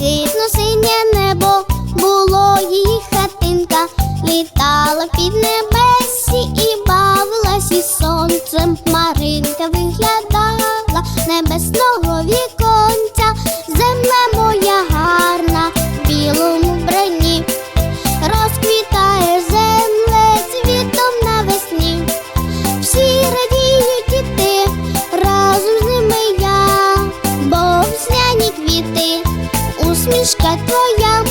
блакитно синє небо, було її хатинка, літала під небесі і бавилась із сонцем. Маринка виглядала небесного віконця, усмішка твоя,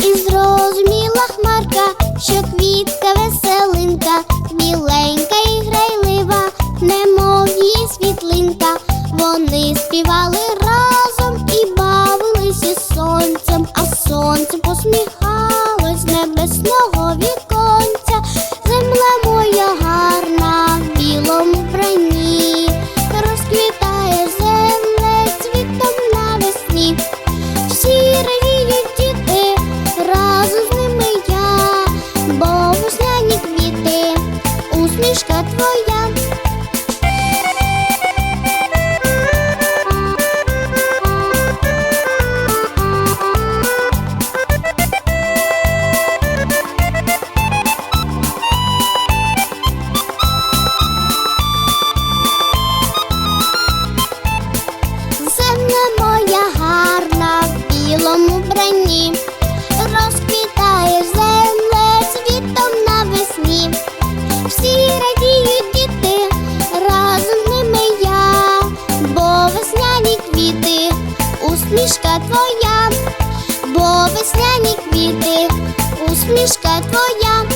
і зрозуміла хмарка, що квітка веселинка, біленька і грайлива, немов її світлинка. Вони співали разом і бавилися сонцем, а сонце посміхалось усмішка твоя. Усмішка твоя, бо весняні квіти, усмішка твоя.